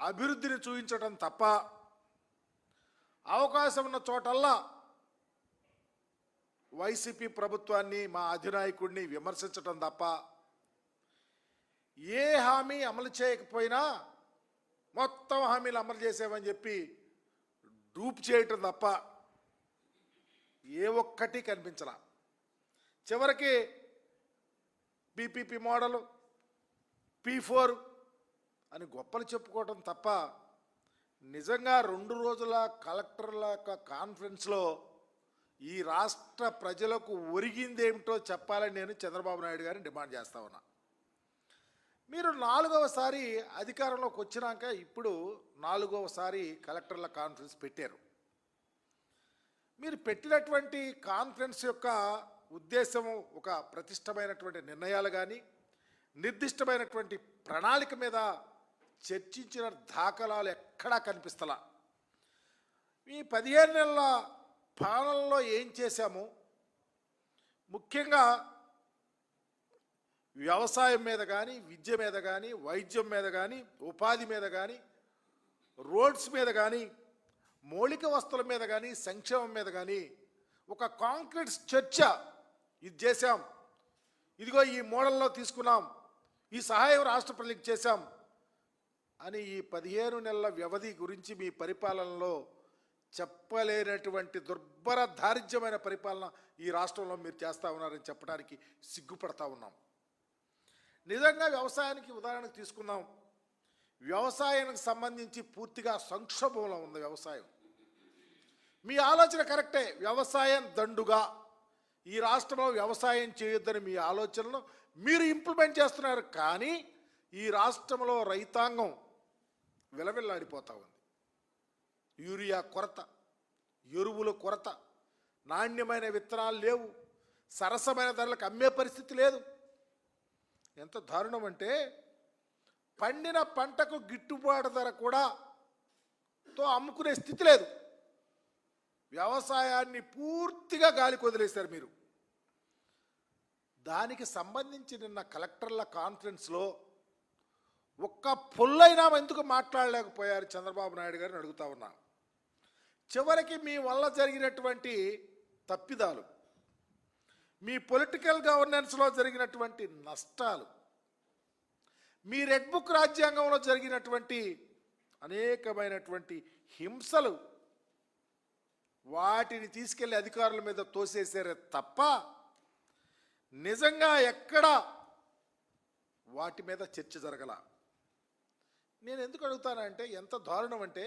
అభివృద్ధిని చూపించడం తప్ప అవకాశం ఉన్న చోటల్లా వైసీపీ ప్రభుత్వాన్ని మా అధినాయకుడిని విమర్శించడం తప్ప ఏ హామీ అమలు చేయకపోయినా మొత్తం హామీలు అమలు చేసామని చెప్పి డూప్ చేయటం తప్ప ఏ ఒక్కటి కనిపించలా. చివరికి పీపీపీ మోడలు పీ ఫోర్ అని గొప్పలు చెప్పుకోవటం తప్ప నిజంగా రెండు రోజుల కలెక్టర్ల యొక్క కాన్ఫరెన్స్లో ఈ రాష్ట్ర ప్రజలకు ఒరిగిందేమిటో చెప్పాలని నేను చంద్రబాబు నాయుడు గారిని డిమాండ్ చేస్తా ఉన్నా. మీరు నాలుగవసారి అధికారంలోకి వచ్చినాక ఇప్పుడు నాలుగవసారి కలెక్టర్ల కాన్ఫరెన్స్ పెట్టారు. మీరు పెట్టినటువంటి కాన్ఫరెన్స్ యొక్క ఉద్దేశం ఒక ప్రతిష్టమైనటువంటి నిర్ణయాలు కానీ నిర్దిష్టమైనటువంటి ప్రణాళిక మీద చర్చించిన దాఖలాలు ఎక్కడా కనిపిస్తలా. ఈ పదిహేను నెలల పాలనలో ఏం చేశాము? ముఖ్యంగా వ్యవసాయం మీద కానీ విద్య మీద కానీ వైద్యం మీద కానీ ఉపాధి మీద కానీ రోడ్స్ మీద కానీ మౌలిక వస్తువుల మీద కానీ సంక్షేమం మీద కానీ ఒక కాంక్రీట్ చర్చ ఇది చేశాం. ఇదిగో ఈ మోడల్లో తీసుకున్నాం. ఈ సహాయం రాష్ట్ర ప్రజలకు చేశాం. అని ఈ పదిహేను నెలల వ్యవధి గురించి మీ పరిపాలనలో చెప్పలేనటువంటి దుర్భర దారిద్ర్యమైన పరిపాలన ఈ రాష్ట్రంలో మీరు చేస్తా ఉన్నారని చెప్పడానికి సిగ్గుపడతా ఉన్నాం. నిజంగా వ్యవసాయానికి ఉదాహరణకు తీసుకుందాం. వ్యవసాయానికి సంబంధించి పూర్తిగా సంక్షోభంలో ఉంది వ్యవసాయం. మీ ఆలోచన కరెక్టే వ్యవసాయం దండుగా. ఈ రాష్ట్రంలో వ్యవసాయం చేయొద్దని మీ ఆలోచనలు మీరు ఇంప్లిమెంట్ చేస్తున్నారు. కానీ ఈ రాష్ట్రంలో రైతాంగం విలవిల్లాడిపోతా ఉంది. యూరియా కొరత ఎరువుల కొరత నాణ్యమైన విత్తనాలు లేవు సరసమైన ధరలకు అమ్మే పరిస్థితి లేదు. ఎంత దారుణం అంటే పండిన పంటకు గిట్టుబాటు ధర కూడా తో అమ్ముకునే స్థితి లేదు. వ్యవసాయాన్ని పూర్తిగా గాలికి వదిలేశారు మీరు. దానికి సంబంధించి నిన్న కలెక్టర్ల కాన్ఫరెన్స్లో ఒక్క పొల్లైనా ఎందుకు మాట్లాడలేకపోయారు చంద్రబాబు నాయుడు గారిని అడుగుతా ఉన్నా. చివరికి మీ వల్ల జరిగినటువంటి తప్పిదాలు మీ పొలిటికల్ గవర్నెన్స్లో జరిగినటువంటి నష్టాలు మీ రెడ్ బుక్ రాజ్యాంగంలో జరిగినటువంటి అనేకమైనటువంటి హింసలు వాటిని తీసుకెళ్ళి అధికారుల మీద తోసేసారే తప్ప నిజంగా ఎక్కడ వాటి మీద చర్చ జరగల. నేను ఎందుకు అడుగుతానంటే ఎంత దారుణం అంటే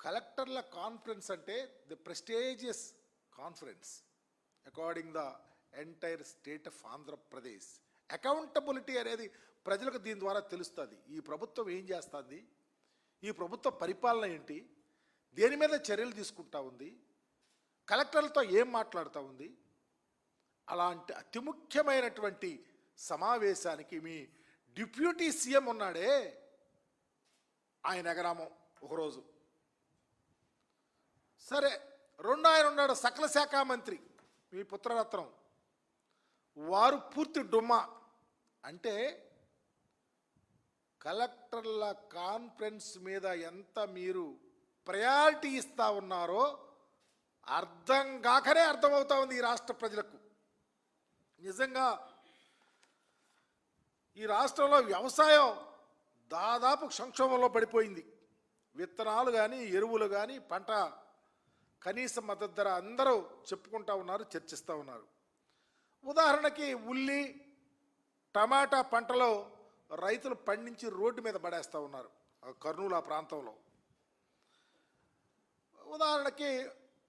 కలెక్టర్ల కాన్ఫరెన్స్ అంటే the prestigious conference according the entire state of Andhra Pradesh accountability అనేది ప్రజలకు దీని ద్వారా తెలుస్తుంది. ఈ ప్రభుత్వం ఏం చేస్తుంది? ఈ ప్రభుత్వ పరిపాలన ఏంటి? దేని మీద చర్యలు తీసుకుంటా ఉంది? కలెక్టర్లతో ఏం మాట్లాడుతూ ఉంది? అలాంటి అతి ముఖ్యమైనటువంటి సమావేశానికి మీ డిప్యూటీ సీఎం ఉన్నాడే ఆయన ఎగరామం ఒకరోజు. సరే రెండు ఆయన ఉన్నాడు సకల శాఖ మంత్రి మీ పుత్రరత్నం. వారు పూర్తి డుమ్మా. అంటే కలెక్టర్ల కాన్ఫరెన్స్ మీద ఎంత మీరు ప్రయారిటీ ఇస్తా ఉన్నారో అర్థం కాకనే అర్థమవుతా ఉంది ఈ రాష్ట్ర ప్రజలకు. నిజంగా ఈ రాష్ట్రంలో వ్యవసాయం దాదాపు సంక్షోభంలో పడిపోయింది. విత్తనాలు కానీ ఎరువులు కానీ పంట కనీస మద్దతు ధర అందరూ చెప్పుకుంటా ఉన్నారు చర్చిస్తూ ఉన్నారు. ఉదాహరణకి ఉల్లి టమాటా పంటలో రైతులు పండించి రోడ్డు మీద పడేస్తూ ఉన్నారు ఆ కర్నూలు ఆ ప్రాంతంలో. ఉదాహరణకి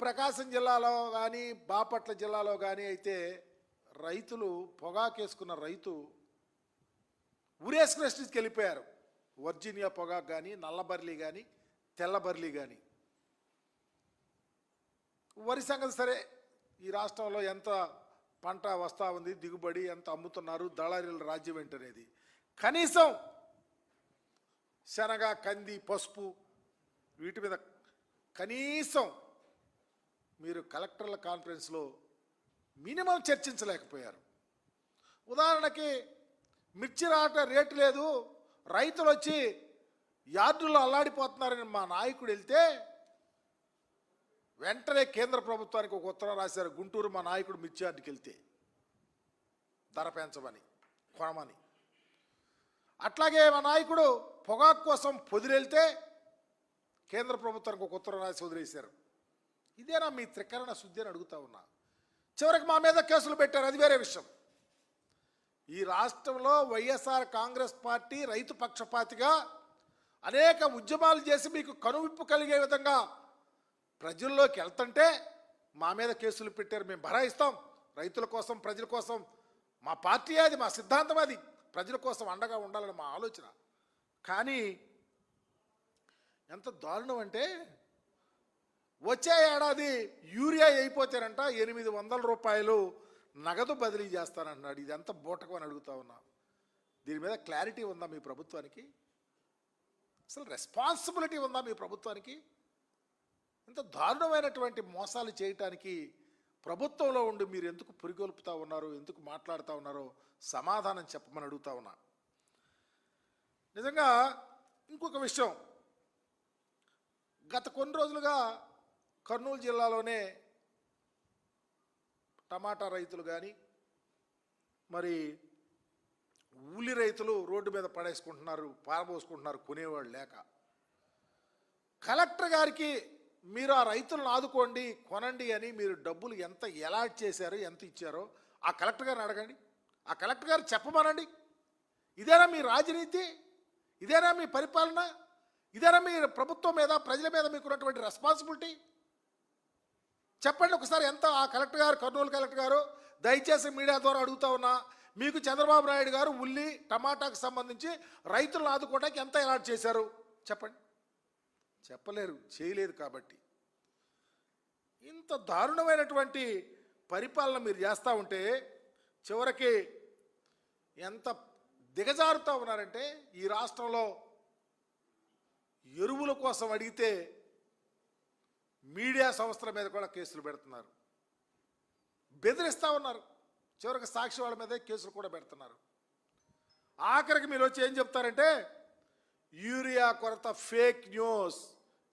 ప్రకాశం జిల్లాలో కానీ బాపట్ల జిల్లాలో కానీ అయితే రైతులు పొగాకేసుకున్న రైతు ఉరేసుకునే స్టేజ్కి వెళ్ళిపోయారు. వర్జీనియా పొగాకు కానీ నల్లబర్లీ కానీ తెల్లబర్లీ కానీ వరి సంగతి సరే ఈ రాష్ట్రంలో ఎంత పంట వస్తూ ఉంది దిగుబడి ఎంత అమ్ముతున్నారు దళారీల రాజ్యం ఏంటనేది. కనీసం శనగ కంది పసుపు వీటి మీద కనీసం మీరు కలెక్టర్ల కాన్ఫరెన్స్లో మినిమం చర్చించలేకపోయారు. ఉదాహరణకి మిర్చి రాట రేటు లేదు రైతులు వచ్చి యార్డులో అల్లాడిపోతున్నారని మా నాయకుడు వెళ్తే వెంటనే కేంద్ర ప్రభుత్వానికి ఒక ఉత్తరం రాశారు. గుంటూరు మా నాయకుడు మిర్చియార్డుకి వెళ్తే ధర పెంచమని కొనమని. అట్లాగే మా నాయకుడు పొగాకు కోసం పొదిరెళ్తే కేంద్ర ప్రభుత్వానికి ఒక ఉత్తరం రాసి వదిలేశారు. ఇదేనా మీ త్రికరణ శుద్ధి అని అడుగుతా ఉన్నా. చివరికి మా మీద కేసులు పెట్టారు. అది వేరే విషయం. ఈ రాష్ట్రంలో వైఎస్ఆర్ కాంగ్రెస్ పార్టీ రైతు పక్షపాతిగా అనేక ఉద్యమాలు చేసి మీకు కనువిప్పు కలిగే విధంగా ప్రజల్లోకి వెళ్తుంటే మా మీద కేసులు పెట్టారు మేము భరాయిస్తాం రైతుల కోసం ప్రజల కోసం. మా పార్టీ అది మా సిద్ధాంతం అది. ప్రజల కోసం అండగా ఉండాలని మా ఆలోచన. కానీ ఎంత దారుణం అంటే వచ్చే ఏడాది యూరియా అయిపోతారంట ఎనిమిది వందల రూపాయలు నగదు బదిలీ చేస్తానంటున్నాడు. ఇది ఎంత బూటకం అని అడుగుతా ఉన్నా. దీని మీద క్లారిటీ ఉందా మీ ప్రభుత్వానికి? అసలు రెస్పాన్సిబిలిటీ ఉందా మీ ప్రభుత్వానికి? ఇంత దారుణమైనటువంటి మోసాలు చేయటానికి ప్రభుత్వంలో ఉండి మీరు ఎందుకు పురిగొల్పుతా ఉన్నారు ఎందుకు మాట్లాడుతూ ఉన్నారో సమాధానం చెప్పమని అడుగుతా ఉన్నా. నిజంగా ఇంకొక విషయం. గత కొన్ని రోజులుగా కర్నూలు జిల్లాలోనే టమాటా రైతులు కానీ మరి ఉల్లి రైతులు రోడ్డు మీద పడేసుకుంటున్నారు పారబోసుకుంటున్నారు కొనేవాళ్ళు లేక. కలెక్టర్ గారికి మీరు ఆ రైతులను ఆదుకోండి కొనండి అని మీరు డబ్బులు ఎంత ఎలాట్ చేశారో ఎంత ఇచ్చారో ఆ కలెక్టర్ గారిని అడగండి. ఆ కలెక్టర్ గారు చెప్పమనండి. ఇదేనా మీ రాజనీతి? ఇదేనా మీ పరిపాలన? ఇదేనా మీ ప్రభుత్వం మీద ప్రజల మీద మీకున్నటువంటి రెస్పాన్సిబిలిటీ చెప్పండి ఒకసారి ఎంత ఆ కలెక్టర్ గారు కర్నూలు కలెక్టర్ గారు దయచేసి మీడియా ద్వారా అడుగుతా ఉన్నా. మీకు చంద్రబాబు నాయుడు గారు ఉల్లి టమాటాకు సంబంధించి రైతులను ఆదుకోవడానికి ఎంత ఎలాట్ చేశారు? చెప్పండి. చెప్పలేరు చేయలేదు కాబట్టి. ఇంత దారుణమైనటువంటి పరిపాలన మీరు చేస్తూ ఉంటే చివరికి ఎంత దిగజారుతూ ఉన్నారంటే ఈ రాష్ట్రంలో ఎరువుల కోసం అడిగితే మీడియా సంస్థల మీద కూడా కేసులు పెడుతున్నారు. బెదిరిస్తూ ఉన్నారు చివరికి సాక్షి వాళ్ళ మీద కేసులు కూడా పెడుతున్నారు. ఆఖరికి మీరు వచ్చి ఏం చెప్తారంటే యూరియా కొరత ఫేక్ న్యూస్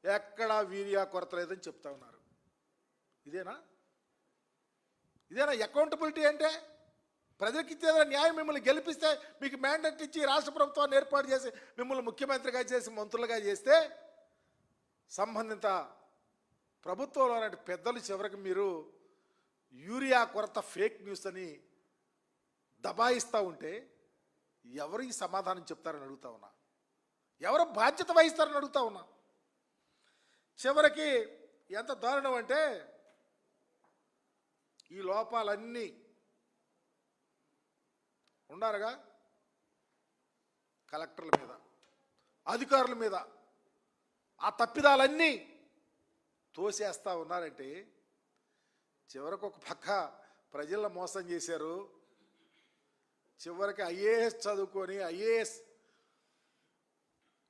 ఎక్కడా యూరియా కొరత లేదని చెప్తా ఉన్నారు. ఇదేనా? ఇదేనా అకౌంటబిలిటీ అంటే? ప్రజలకు ఇచ్చేదా న్యాయం మిమ్మల్ని గెలిపిస్తే మీకు మ్యాండేట్ ఇచ్చి రాష్ట్ర ప్రభుత్వాన్ని ఏర్పాటు చేసి మిమ్మల్ని ముఖ్యమంత్రిగా చేసి మంత్రులుగా చేస్తే సంబంధిత ప్రభుత్వంలో అలాంటి పెద్దలు చివరికి మీరు యూరియా కొరత ఫేక్ న్యూస్ అని దబాయిస్తూ ఉంటే ఎవరికి సమాధానం చెప్తారని అడుగుతా ఉన్నా? ఎవరు బాధ్యత వహిస్తారని అడుగుతా ఉన్నా? చివరికి ఎంత దారుణం అంటే ఈ లోపాలన్నీ ఉండారుగా కలెక్టర్ల మీద అధికారుల మీద. ఆ తప్పిదాలన్నీ తోసేస్తా ఉన్నారంటే చివరకు ఒక పక్క ప్రజలను మోసం చేశారు. చివరికి ఐఏఎస్ చదువుకొని IAS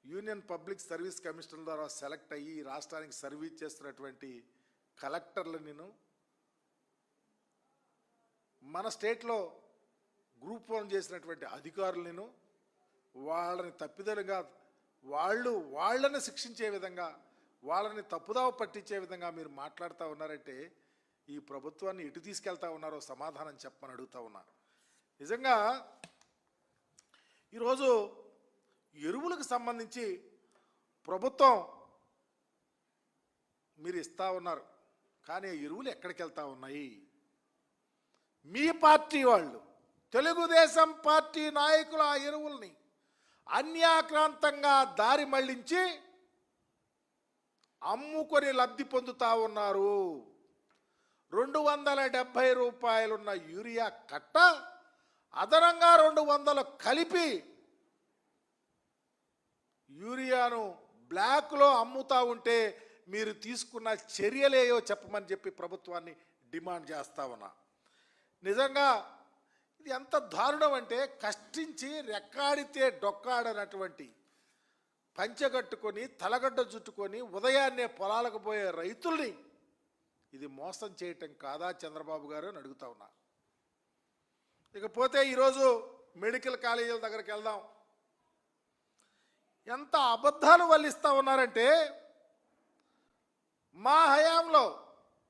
Union Public Service Commission ద్వారా సెలెక్ట్ అయ్యి రాష్ట్రానికి సర్వీస్ చేస్తున్నటువంటి కలెక్టర్లు నేను. మన స్టేట్లో గ్రూప్ వన్ చేసినటువంటి అధికారులు నేను. వాళ్ళని తప్పిదలుగా వాళ్ళు వాళ్ళని శిక్షించే విధంగా వాళ్ళని తప్పుదావ పట్టించే విధంగా మీరు మాట్లాడుతూ ఉన్నారంటే ఈ ప్రభుత్వాన్ని ఎటు తీసుకెళ్తా ఉన్నారో సమాధానం చెప్పమని అడుగుతా ఉన్నారు నిజంగా ఈరోజు ఎరువులకు సంబంధించి ప్రభుత్వం మీరు ఇస్తా ఉన్నారు కానీ ఎరువులు ఎక్కడికి వెళ్తా ఉన్నాయి? మీ పార్టీ వాళ్ళు తెలుగుదేశం పార్టీ నాయకులు ఆ ఎరువుల్ని అన్యాక్రాంతంగా దారి మళ్ళించి అమ్ముకొని లబ్ధి పొందుతా ఉన్నారు. రెండు వందల డెబ్భై రూపాయలున్న యూరియా కట్ట అదనంగా రెండు వందలు కలిపి యూరియాను బ్లాక్లో అమ్ముతా ఉంటే మీరు తీసుకున్న చర్యలేయో చెప్పమని చెప్పి ప్రభుత్వాన్ని డిమాండ్ చేస్తా ఉన్నా. నిజంగా ఇది ఎంత దారుణం అంటే కష్టించి రెక్కాడితే డొక్కాడనటువంటి పంచగట్టుకొని తలగడ్డ చుట్టుకొని ఉదయాన్నే పొలాలకు పోయే రైతుల్ని ఇది మోసం చేయటం కాదా చంద్రబాబు గారు అని అడుగుతా ఉన్నా. ఇకపోతే ఈరోజు మెడికల్ కాలేజీల దగ్గరికి వెళ్దాం. ఎంత అబద్ధాలు వల్లిస్తూ ఉన్నారంటే మా హయాంలో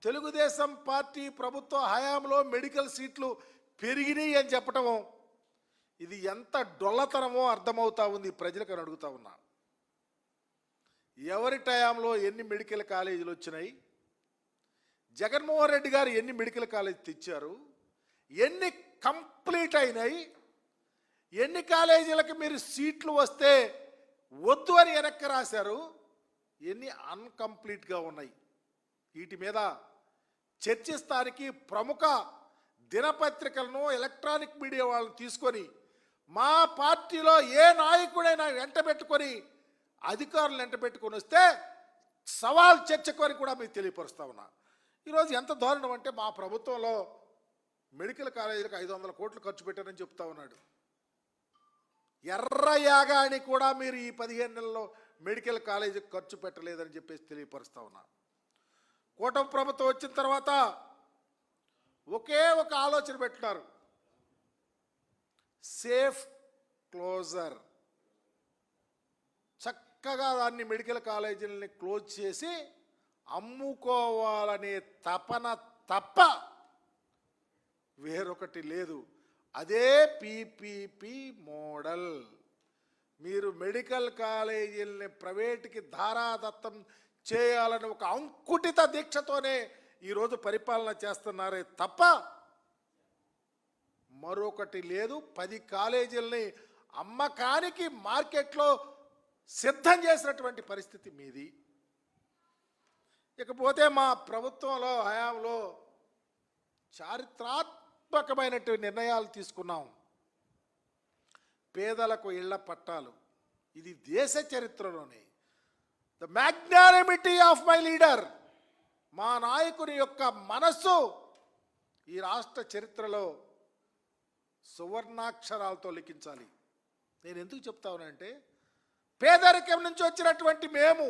తెలుగుదేశం పార్టీ ప్రభుత్వ హయాంలో మెడికల్ సీట్లు పెరిగినాయి అని చెప్పటం ఇది ఎంత డొల్లతనమో అర్థమవుతా ఉంది ప్రజలకు అని అడుగుతా ఉన్నా. ఎవరి టయాంలో ఎన్ని మెడికల్ కాలేజీలు వచ్చినాయి? జగన్మోహన్ రెడ్డి గారు ఎన్ని మెడికల్ కాలేజ్ తెచ్చారు? ఎన్ని కంప్లీట్ అయినాయి? ఎన్ని కాలేజీలకు మీరు సీట్లు వస్తే వద్దు అని వెనక్కి రాశారు? ఎన్ని అన్కంప్లీట్గా ఉన్నాయి? వీటి మీద చర్చిస్తానికి ప్రముఖ దినపత్రికలను ఎలక్ట్రానిక్ మీడియా వాళ్ళని తీసుకొని మా పార్టీలో ఏ నాయకుడైనా వెంట పెట్టుకొని అధికారులు వెంట పెట్టుకొని వస్తే సవాల్ చర్చకు అని కూడా మీకు తెలియపరుస్తా ఉన్నా. ఈరోజు ఎంత దారుణం అంటే మా ప్రభుత్వంలో మెడికల్ కాలేజీలకు ఐదు వందల కోట్లు ఖర్చు పెట్టారని చెప్తా ఉన్నాడు. ఎర్ర యాగాని కూడా మీరు ఈ పదిహేను నెలల్లో మెడికల్ కాలేజీకి ఖర్చు పెట్టలేదని చెప్పేసి తెలియపరుస్తా ఉన్నా. కూటమి ప్రభుత్వం వచ్చిన తర్వాత ఒకే ఒక ఆలోచన పెట్టినారు సేఫ్ క్లోజర్. చక్కగా దాన్ని మెడికల్ కాలేజీలని క్లోజ్ చేసి అమ్ముకోవాలనే తపన తప్ప వేరొకటి లేదు. అదే పీపీపీ మోడల్. మీరు మెడికల్ కాలేజీలని ప్రైవేట్కి ధారాదత్తం చేయాలని ఒక అంకుటిత దీక్షతోనే ఈరోజు పరిపాలన చేస్తున్నారే తప్ప మరొకటి లేదు. పది కాలేజీలని అమ్మకానికి మార్కెట్లో సిద్ధం చేసినటువంటి పరిస్థితి మీది. ఇకపోతే మా ప్రభుత్వంలో హయాంలో చారిత్రాత్మకమైనటువంటి నిర్ణయాలు తీసుకున్నాం. పేదలకు ఇళ్ళ పట్టాలు. ఇది దేశ చరిత్రలోనే. The magnanimity of my leader మా నాయకుని యొక్క మనస్సు ఈ రాష్ట్ర చరిత్రలో సువర్ణాక్షరాలతో లిఖించాలి. నేను ఎందుకు చెప్తానంటే పేదరికం నుంచి వచ్చినటువంటి మేము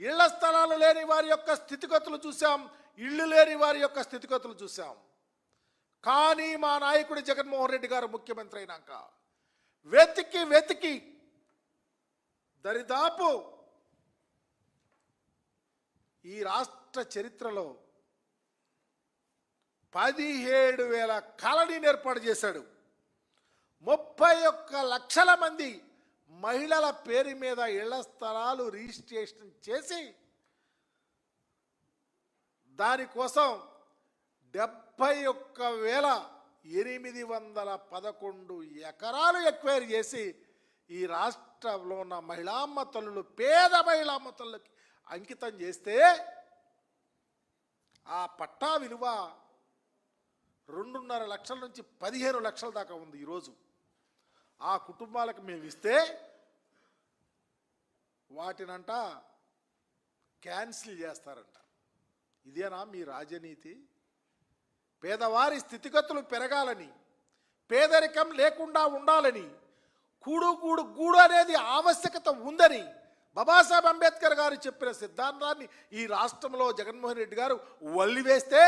ఇళ్ళ స్థలాలు లేని వారి యొక్క స్థితిగతులు చూసాం ఇళ్ళు లేని వారి యొక్క స్థితిగతులు చూసాం కానీ మా నాయకుడు జగన్మోహన్ రెడ్డి గారు ముఖ్యమంత్రి అయినాక వెతికి వెతికి దరిదాపు ఈ రాష్ట్ర చరిత్రలో పదిహేడు వేల కాలనీని ఏర్పాటు చేశాడు. ముప్పై ఒక్క లక్షల మంది మహిళల పేరు మీద ఇళ్ళ స్థలాలు రిజిస్ట్రేషన్ చేసి దానికోసం డెబ్భై ఒక్క వేల ఎనిమిది వందల పదకొండు ఎకరాలు ఎక్వైర్ చేసి ఈ రాష్ట్రంలో ఉన్న మహిళామ్మ తల్లులు పేద మహిళామ్మ తల్లులకి అంకితం చేస్తే ఆ పట్టా విలువ రెండున్నర లక్షల నుంచి పదిహేను లక్షల దాకా ఉంది ఈరోజు. ఆ కుటుంబాలకు మేము ఇస్తే వాటినంట క్యాన్సిల్ చేస్తారంట. ఇదేనా మీ రాజనీతి? పేదవారి స్థితిగతులు పెరగాలని పేదరికం లేకుండా ఉండాలని కూడు గూడు గూడు అనేది ఆవశ్యకత ఉందని బాబాసాహెబ్ అంబేద్కర్ గారు చెప్పిన సిద్ధాంతాన్ని ఈ రాష్ట్రంలో జగన్మోహన్ రెడ్డి గారు వల్లివేస్తే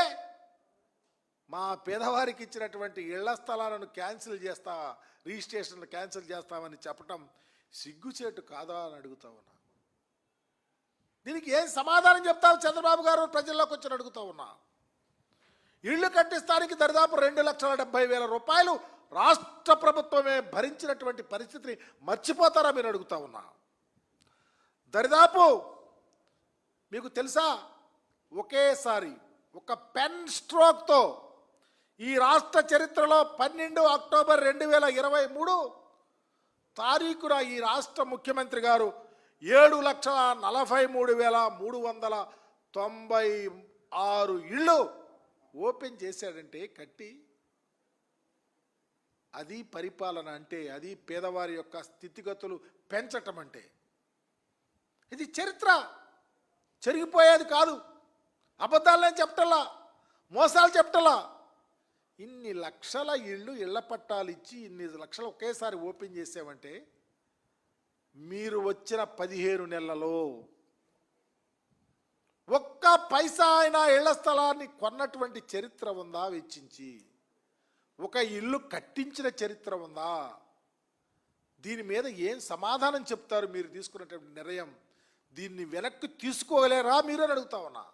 మా పేదవారికి ఇచ్చినటువంటి ఇళ్ళ స్థలాలను క్యాన్సిల్ చేస్తా రిజిస్ట్రేషన్లు క్యాన్సిల్ చేస్తామని చెప్పటం సిగ్గుచేటు కాదా అని అడుగుతా ఉన్నా. దీనికి ఏం సమాధానం చెప్తావు చంద్రబాబు గారు? ప్రజల్లోకి వచ్చి అడుగుతా ఉన్నా. ఇళ్ళు కట్టిస్తానికి దరిదాపు రెండు లక్షల డెబ్బై వేల రూపాయలు రాష్ట్ర ప్రభుత్వమే భరించినటువంటి పరిస్థితిని మర్చిపోతారా మీరు అడుగుతా ఉన్నా. దరిదాపు మీకు తెలుసా? ఒకేసారి ఒక పెన్ స్ట్రోక్తో ఈ రాష్ట్ర చరిత్రలో పన్నెండు అక్టోబర్ రెండు వేల ఇరవై మూడు తారీఖున ఈ రాష్ట్ర ముఖ్యమంత్రి గారు ఏడు లక్షల నలభై మూడు వేల మూడు వందల తొంభై ఆరు ఇళ్ళు ఓపెన్ చేశాడంటే కట్టి అది పరిపాలన అంటే అది పేదవారి యొక్క స్థితిగతులు పెంచటం అంటే. ఇది చరిత్ర. చెరిగిపోయేది కాదు. అబద్ధాలని చెప్పటలా మోసాలు చెప్పటలా. ఇన్ని లక్షల ఇళ్ళు ఇళ్ళ పట్టాలు ఇచ్చి ఇన్ని లక్షలు ఒకేసారి ఓపెన్ చేసామంటే మీరు వచ్చిన పదిహేను నెలలలో ఒక్క పైసా అయిన ఇళ్ళ స్థలాన్ని కొన్నటువంటి చరిత్ర ఉందా వెచ్చించి ఒక ఇల్లు కట్టించిన చరిత్ర ఉందా? దీని మీద ఏం సమాధానం చెప్తారు మీరు తీసుకున్నటువంటి నిర్ణయం? దీన్ని వెనక్కి తీసుకోగలేరా మీరు అని అడుగుతా ఉన్నా.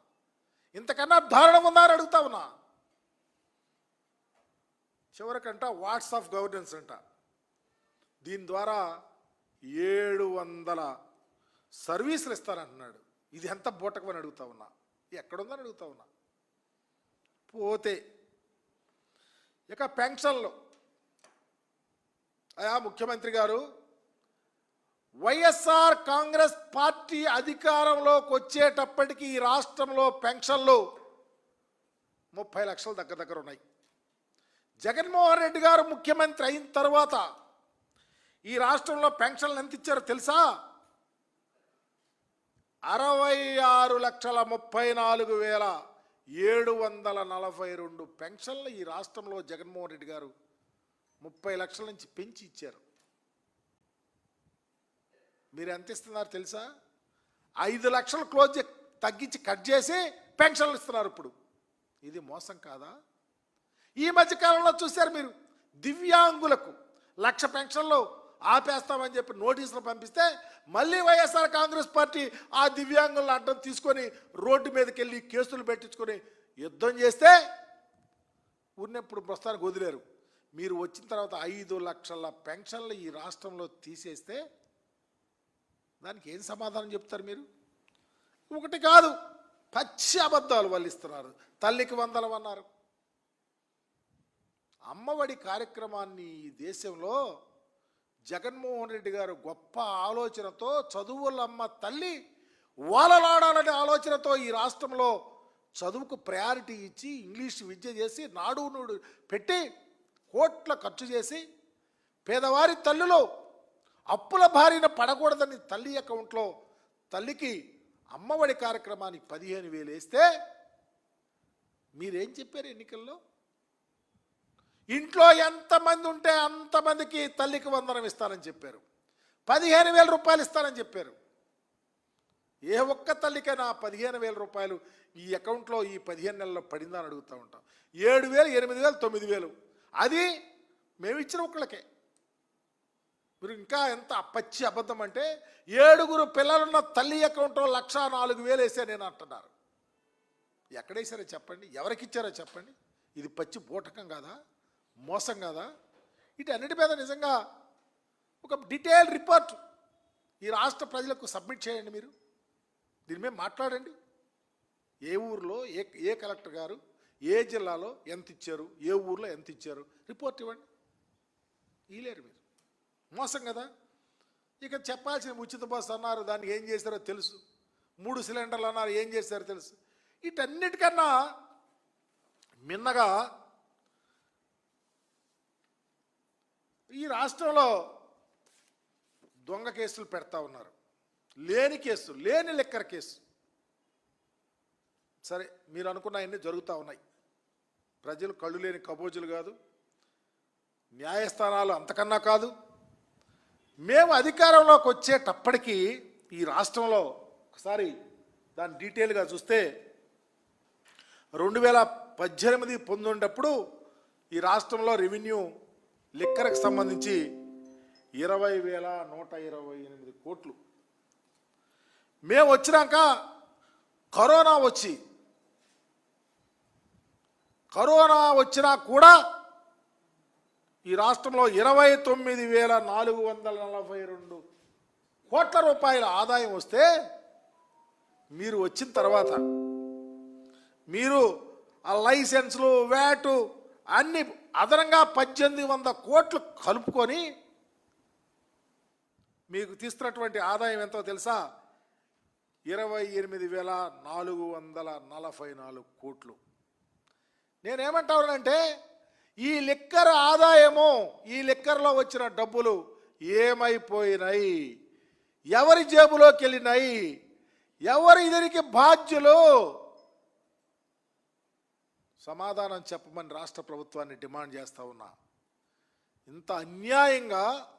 ఇంతకన్నా దారుణం ఉందా అని అడుగుతా ఉన్నా. చివరికంట వాట్స్ ఆఫ్ గవర్నెన్స్ అంట. దీని ద్వారా ఏడు వందల సర్వీసులు ఇస్తానంటున్నాడు. ఇది ఎంత బూటకమని అడుగుతా ఉన్నా. ఎక్కడుందని అడుగుతా ఉన్నా. పోతే ఇక పెన్షన్లు. అయా ముఖ్యమంత్రి గారు వైఎస్ఆర్ కాంగ్రెస్ పార్టీ అధికారంలోకి వచ్చేటప్పటికి ఈ రాష్ట్రంలో పెన్షన్లు ముప్పై లక్షల దగ్గర దగ్గర ఉన్నాయి. జగన్మోహన్ రెడ్డి గారు ముఖ్యమంత్రి అయిన తర్వాత ఈ రాష్ట్రంలో పెన్షన్లు ఎంత ఇచ్చారో తెలుసా? అరవై ఆరు లక్షల ముప్పై నాలుగు వేల ఏడు వందల నలభై రెండు పెన్షన్లు ఈ రాష్ట్రంలో జగన్మోహన్ రెడ్డి గారు ముప్పై లక్షల నుంచి పెంచి ఇచ్చారు. మీరు ఎంత ఇస్తున్నారు తెలుసా? ఐదు లక్షలు క్లోజ్ తగ్గించి కట్ చేసి పెన్షన్లు ఇస్తున్నారు ఇప్పుడు. ఇది మోసం కాదా? ఈ మధ్యకాలంలో చూశారు మీరు దివ్యాంగులకు లక్ష పెన్షన్లు ఆపేస్తామని చెప్పి నోటీసులు పంపిస్తే మళ్ళీ వైఎస్ఆర్ కాంగ్రెస్ పార్టీ ఆ దివ్యాంగులను అడ్డం తీసుకొని రోడ్డు మీదకి వెళ్ళి కేసులు పెట్టించుకొని యుద్ధం చేస్తే ఉన్నప్పుడు ప్రస్తుతానికి వదిలేరు. మీరు వచ్చిన తర్వాత ఐదు లక్షల పెన్షన్లు ఈ రాష్ట్రంలో తీసేస్తే దానికి ఏం సమాధానం చెప్తారు మీరు? ఒకటి కాదు పచ్చి అబద్ధాలు వాళ్ళు ఇస్తున్నారు తల్లికి వందలం అన్నారు. అమ్మఒడి కార్యక్రమాన్ని ఈ దేశంలో జగన్మోహన్ రెడ్డి గారు గొప్ప ఆలోచనతో చదువులమ్మ తల్లి వాలలాడాలనే ఆలోచనతో ఈ రాష్ట్రంలో చదువుకు ప్రయారిటీ ఇచ్చి ఇంగ్లీష్ విద్య చేసి నాడు నూడు పెట్టి కోట్ల ఖర్చు చేసి పేదవారి తల్లులు అప్పుల బారిన పడకూడదని తల్లి అకౌంట్లో తల్లికి అమ్మఒడి కార్యక్రమానికి పదిహేను వేలు వేస్తే మీరేం చెప్పారు ఎన్నికల్లో? ఇంట్లో ఎంతమంది ఉంటే అంతమందికి తల్లికి వందనం ఇస్తానని చెప్పారు. పదిహేను వేల రూపాయలు ఇస్తానని చెప్పారు. ఏ ఒక్క తల్లికైనా పదిహేను వేల రూపాయలు ఈ అకౌంట్లో ఈ పదిహేను నెలల్లో పడిందా అని అడుగుతూ ఉంటాం. ఏడు వేలు ఎనిమిది వేలు తొమ్మిది వేలు. అది మేము ఇచ్చిన ఒక్కళ్ళకే. మీరు ఇంకా ఎంత పచ్చి అబద్ధం అంటే ఏడుగురు పిల్లలున్న తల్లి అకౌంట్లో లక్ష నాలుగు వేలు వేసా నేను అంటున్నారు. ఎక్కడేసారో చెప్పండి ఎవరికి ఇచ్చారో చెప్పండి. ఇది పచ్చి బూటకం కాదా? మోసం కదా? వీటన్నిటి మీద నిజంగా ఒక డీటెయిల్ రిపోర్ట్ ఈ రాష్ట్ర ప్రజలకు సబ్మిట్ చేయండి మీరు. దీని మీద మాట్లాడండి. ఏ ఊర్లో ఏ ఏ కలెక్టర్ గారు ఏ జిల్లాలో ఎంత ఇచ్చారు ఏ ఊర్లో ఎంత ఇచ్చారు రిపోర్ట్ ఇవ్వండి. ఇలేరు మీరు. మోసం కదా? ఇక చెప్పాల్సిన ఉచిత బస్సు అన్నారు దాన్ని ఏం చేశారో తెలుసు. మూడు సిలిండర్లు అన్నారు ఏం చేశారో తెలుసు. వీటన్నిటికన్నా మిన్నగా ఈ రాష్ట్రంలో దొంగ కేసులు పెడతా ఉన్నారు. లేని కేసు లేని లెక్కర కేసు. సరే మీరు అనుకున్న అన్నీ జరుగుతూ ఉన్నాయి. ప్రజలు కళ్ళు లేని కబోజులు కాదు. న్యాయస్థానాలు అంతకన్నా కాదు. మేము అధికారంలోకి వచ్చేటప్పటికీ ఈ రాష్ట్రంలో ఒకసారి దాని డీటెయిల్గా చూస్తే రెండు వేల పద్దెనిమిది పొందుండప్పుడు ఈ రాష్ట్రంలో రెవెన్యూ లిక్కర్కి సంబంధించి ఇరవై వేల నూట ఇరవై ఎనిమిది కోట్లు. మేము వచ్చినాక కరోనా వచ్చి కరోనా వచ్చినా కూడా ఈ రాష్ట్రంలో ఇరవై తొమ్మిది వేల నాలుగు వందల నలభై రెండు కోట్ల రూపాయల ఆదాయం వస్తే మీరు వచ్చిన తర్వాత మీరు ఆ లైసెన్స్లు వ్యాటు అన్ని అదనంగా పద్దెనిమిది వంద కోట్లు కలుపుకొని మీకు తీస్తున్నటువంటి ఆదాయం ఎంతో తెలుసా? ఇరవై ఎనిమిది వేల నాలుగు వందల నలభై నాలుగు కోట్లు. నేనేమంటానంటే ఈ లిక్కర్ ఆదాయము ఈ లిక్కర్లో వచ్చిన డబ్బులు ఏమైపోయినాయి? ఎవరి జేబులోకి వెళ్ళినాయి ఎవరి ఇదరికి బాధ్యులు? సమాధానం చెప్పమని రాష్ట్ర ప్రభుత్వాన్ని డిమాండ్ చేస్తూ ఉన్నా. ఇంత అన్యాయంగా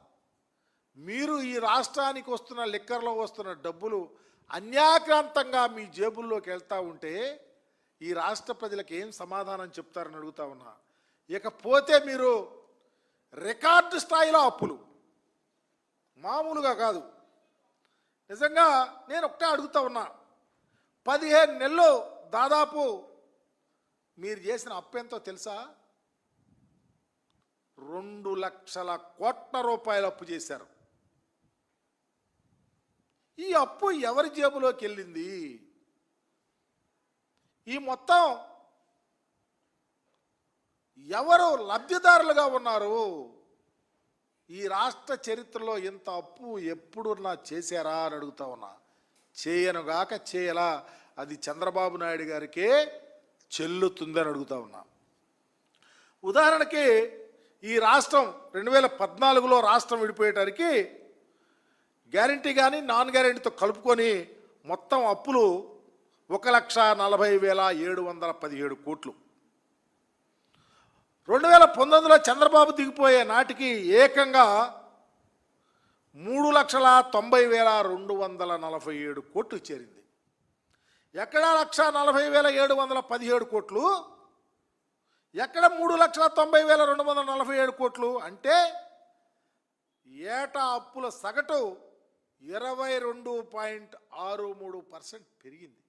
మీరు ఈ రాష్ట్రానికి వస్తున్న లిక్కర్లో వస్తున్న డబ్బులు అన్యాక్రాంతంగా మీ జేబుల్లోకి వెళ్తా ఉంటే ఈ రాష్ట్ర ప్రజలకు ఏం సమాధానం చెప్తారని అడుగుతా ఉన్నా. ఇకపోతే మీరు రికార్డు స్థాయిలో అప్పులు. మామూలుగా కాదు. నిజంగా నేను ఒకటే అడుగుతా ఉన్నా. పదిహేను నెలలు దాదాపు మీరు చేసిన అప్పు ఎంతో తెలుసా? రెండు లక్షల కోట్ల రూపాయలు అప్పు చేశారు. ఈ అప్పు ఎవరి జేబులోకి వెళ్ళింది? ఈ మొత్తం ఎవరు లబ్ధిదారులుగా ఉన్నారు? ఈ రాష్ట్ర చరిత్రలో ఇంత అప్పు ఎప్పుడు నా చేశారా అని అడుగుతా ఉన్నా. చేయనుగాక చేయలా. అది చంద్రబాబు నాయుడు గారికే చెల్లుతుందని అడుగుతా ఉన్నా. ఉదాహరణకి ఈ రాష్ట్రం రెండు వేల పద్నాలుగులో రాష్ట్రం విడిపోయేటానికి గ్యారంటీ కానీ నాన్ గ్యారంటీతో కలుపుకొని మొత్తం అప్పులు ఒక లక్ష నలభై వేల ఏడు వందల పదిహేడు కోట్లు. రెండు వేల పంతొమ్మిదిలో చంద్రబాబు దిగిపోయే నాటికి ఏకంగా మూడు లక్షల తొంభై వేల రెండు వందల నలభై ఏడు కోట్లు చేరింది. ఎక్కడ లక్ష నలభై వేల ఏడు వందల పదిహేడు కోట్లు? ఎక్కడ మూడు లక్షల తొంభై వేల రెండు వందల నలభై ఏడు కోట్లు? అంటే ఏటా అప్పుల సగటు ఇరవై రెండు పాయింట్ ఆరు మూడు పర్సెంట్ పెరిగింది.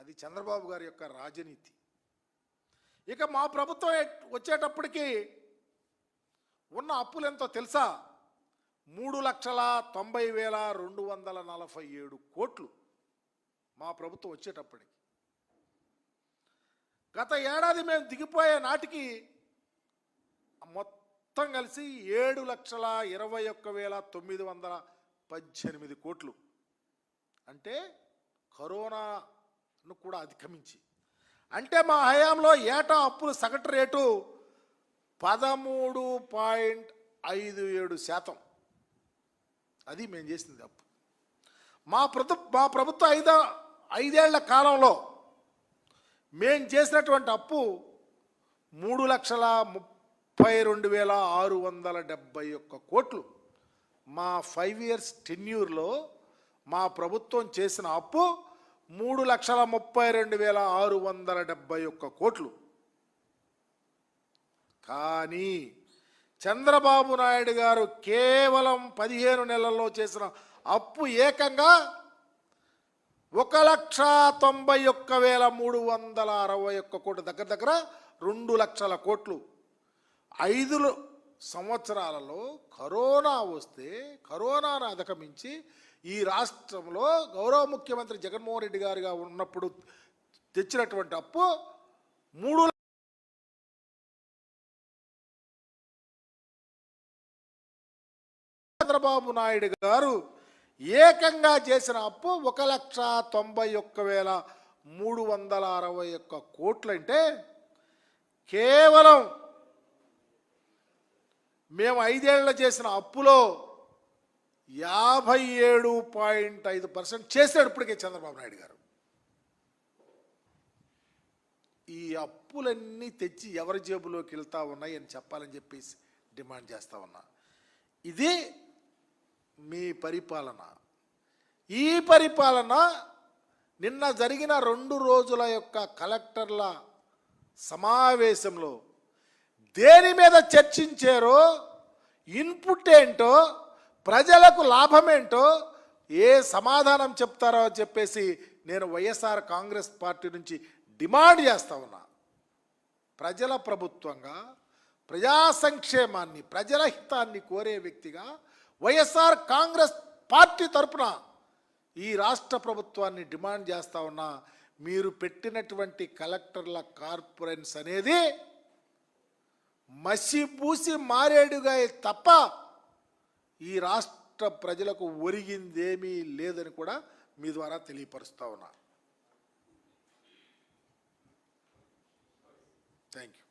అది చంద్రబాబు గారి యొక్క రాజనీతి. ఇక మా ప్రభుత్వం వచ్చేటప్పటికి ఉన్న అప్పులు ఎంతో తెలుసా? మూడు లక్షల తొంభై వేల రెండు వందల నలభై ఏడు కోట్లు. మా ప్రభుత్వం వచ్చేటప్పటికి. గత ఏడాది మేము దిగిపోయే నాటికి మొత్తం కలిసి ఏడు లక్షల ఇరవై ఒక్క వేల తొమ్మిది వందల పద్దెనిమిది కోట్లు. అంటే కరోనాను కూడా అధిగమించి. అంటే మా హయాంలో ఏటా అప్పుల సగటు రేటు పదమూడు పాయింట్ ఐదు ఏడు శాతం. అది మేము చేసింది అప్పు. మా ప్రభు మా ప్రభుత్వ ఐదో ఐదేళ్ళ కాలంలో మేం చేసినటువంటి అప్పు మూడు లక్షల ముప్పై రెండు వేల ఆరు వందల డెబ్బై ఒక్క కోట్లు. మా ఫైవ్ ఇయర్స్ టెన్యూర్లో మా ప్రభుత్వం చేసిన అప్పు మూడు లక్షల ముప్పై రెండు వేల ఆరు వందల డెబ్బై ఒక్క కోట్లు. కానీ చంద్రబాబు నాయుడు గారు కేవలం పదిహేను నెలల్లో చేసిన అప్పు ఏకంగా ఒక లక్ష తొంభై ఒక్క వేల మూడు వందల అరవై ఒక్క కోట్లు దగ్గర దగ్గర రెండు లక్షల కోట్లు. ఐదు సంవత్సరాలలో కరోనా వస్తే కరోనాను అధిగమించి ఈ రాష్ట్రంలో గౌరవ ముఖ్యమంత్రి జగన్మోహన్ రెడ్డి గారుగా ఉన్నప్పుడు తెచ్చినటువంటి అప్పు మూడు చంద్రబాబు నాయుడు గారు ఏకంగా చేసిన అప్పు ఒక లక్ష తొంభై ఒక్క వేల మూడు వందల అరవై ఒక్క కోట్లు అంటే కేవలం మేము ఐదేళ్ళ చేసిన అప్పులో యాభై ఏడు పాయింట్ ఐదు పర్సెంట్ చేశాడు ఇప్పటికే చంద్రబాబు నాయుడు గారు. ఈ అప్పులన్నీ తెచ్చి ఎవరి జేబులోకి వెళ్తా ఉన్నాయి అని చెప్పాలని చెప్పేసి డిమాండ్ చేస్తా ఉన్నా. ఇది మీ పరిపాలన. ఈ పరిపాలన నిన్న జరిగిన రెండు రోజుల యొక్క కలెక్టర్ల సమావేశంలో దేని మీద చర్చించారో ఇన్పుట్ ఏంటో ప్రజలకు లాభం ఏంటో ఏ సమాధానం చెప్తారో అని చెప్పేసి నేను వైఎస్ఆర్ కాంగ్రెస్ పార్టీ నుంచి డిమాండ్ చేస్తా ఉన్నా. ప్రజల ప్రభుత్వంగా ప్రజా సంక్షేమాన్ని ప్రజల హితాన్ని కోరే వ్యక్తిగా వైఎస్ఆర్ కాంగ్రెస్ పార్టీ తరపున ఈ రాష్ట్ర ప్రభుత్వాన్ని డిమాండ్ చేస్తా ఉన్నా మీరు పెట్టినటువంటి కలెక్టర్ల కార్పొరేన్స్ అనేది మసిబూసి మారేడుగా తప్ప ఈ రాష్ట్ర ప్రజలకు ఒరిగిందేమీ లేదని కూడా మీ ద్వారా తెలియపరుస్తా ఉన్నా. Thank you